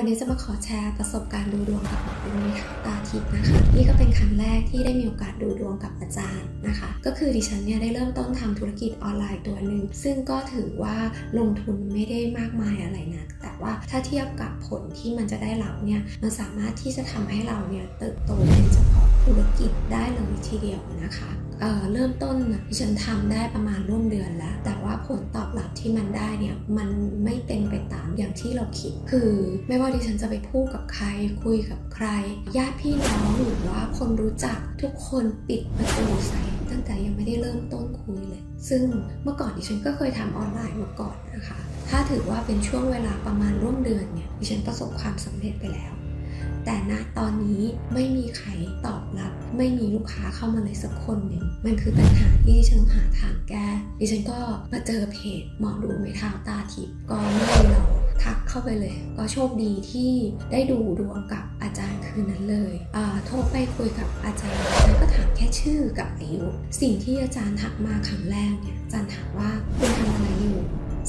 วันนี้จะมาขอแชร์ประสบการณ์ดูดวงกับหมอดูในทางตาทิพย์นะคะ นี่ก็เป็นครั้งแรกที่ได้มีโอกาสดูดวงกับอาจารย์นะคะ ก็คือดิฉันเนี่ยได้เริ่มต้นทำธุรกิจออนไลน์ตัวหนึ่งซึ่งก็ถือว่าลงทุนไม่ได้มากมายอะไรนะัก ว่าถ้าเทียบกับผลที่มันจะได้รับเนี่ยมันสามารถที่จะทำให้เราเนี่ยเติบโตเป็นเจ้าของธุรกิจได้เลยทีเดียวนะคะเเริ่มต้นนะดิฉันทำได้ประมาณร่วมเดือนแล้ว แต่ว่าผลตอบรับที่มันได้เนี่ยมันไม่เป็นไปตามอย่างที่เราคิด คือไม่ว่าดิฉันจะไปพูดกับใคร คุยกับใครญาติพี่น้องหรือว่าคนรู้จักทุกคนปิดประตูใส่ ตั้งแต่ยังไม่ได้เริ่มต้นคุยเลย ซึ่งเมื่อก่อนดิฉันก็เคยทำออนไลน์มาก่อนนะคะ ถ้าถือว่าเป็นช่วงเวลาประมาณร่วมเดือนเนี่ยดิฉันประสบความสำเร็จไปแล้ว แต่ณตอนนี้ไม่มีใครตอบรับ ไม่มีลูกค้าเข้ามาเลยสักคนหนึ่งมันคือปัญหาที่ดิฉันหาทางแก้ดิฉันก็มาเจอเพจหมอดูไม่เท้าตาทิพย์ก็ไม่รอ ทักเข้าไปเลย ก็โชคดีที่ได้ดูดวงกับอาจารย์คืนนั้นเลยอ่าโทรไปคุยกับอาจารย์อาจารย์ก็ถามแค่ชื่อกับอายุสิ่งที่อาจารย์ทักมาครั้งแรกเนี่ยอาจารย์ถามว่าคุณทำอะไรอยู่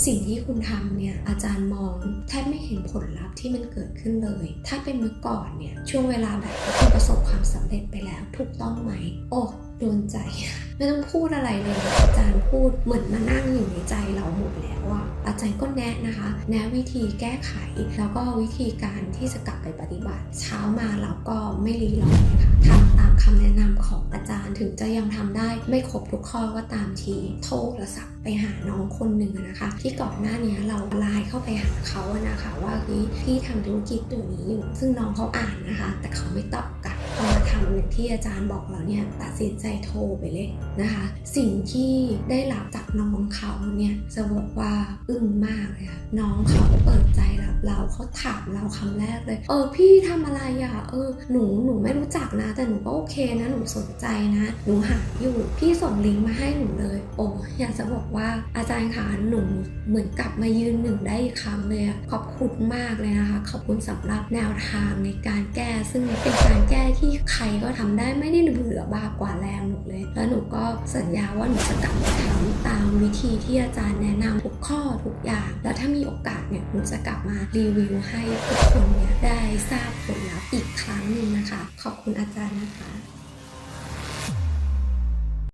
สิ่งที่คุณทำเนี่ยอาจารย์มองแทบไม่เห็นผลลัพธ์ที่มันเกิดขึ้นเลย ถ้าเป็นเมื่อก่อนเนี่ยช่วงเวลาแบบนี้คุณประสบความสำเร็จไปแล้วถูกต้องไหมโอ้ โดนใจ ไม่ต้องพูดอะไรเลย อาจารย์พูดเหมือนมานั่งอยู่ในใจเราหมดแล้วอะอาจารย์ก็แนะนะคะ แนะวิธีแก้ไข แล้วก็วิธีการที่จะกลับไปปฏิบัติ เช้ามาเราก็ไม่รีรอเลยค่ะทำตามคำแนะนำของอาจารย์ถึงจะยังทำได้ไม่ครบทุกข้อก็ตามทีโทรศัพท์ไปหาน้องคนหนึ่งนะคะ ที่ก่อนหน้านี้เราไลน์เข้าไปหาเขานะคะ ว่าพี่ทำธุรกิจตัวนี้อยู่ซึ่งน้องเขาอ่านนะคะ แต่เขาไม่ตอบ อมทำอย่างที่อาจารย์บอกเราเนี่ยตัดสินใจโทรไปเลยนะคะ สิ่งที่ได้รับจากน้องเขาเนี่ยจะบอกว่าอึ้งมากเลยค่ะน้องเขาเปิดใจรับเราเขาถามเราคำแรกเลย เออพี่ทำอะไรอะเออหนูหนูไม่รู้จักนะ แต่หนูก็โอเคนะหนูสนใจนะ หนูหาอยู่พี่ส่งลิงก์มาให้หนูเลย อยากจะบอกว่าอาจารย์คะหนูเหมือนกลับมายืนหนึ่งได้อีกครั้งเลยขอบคุณมากเลยนะคะ ขอบคุณสำหรับแนวทางในการแก้ ซึ่งเป็นการแก้ที่ใครก็ทำได้ไม่ได้เหลือบากกว่าแรงหนูเลย แล้วหนูก็สัญญาว่าหนูจะกลับมาทำตามวิธีที่อาจารย์แนะนำทุกข้อทุกอย่าง แล้วถ้ามีโอกาสเนี่ยหนูจะกลับมารีวิวให้ทุกคนเนี่ยได้ทราบผลลัพธ์อีกครั้งหนึ่งนะคะ ขอบคุณอาจารย์นะคะ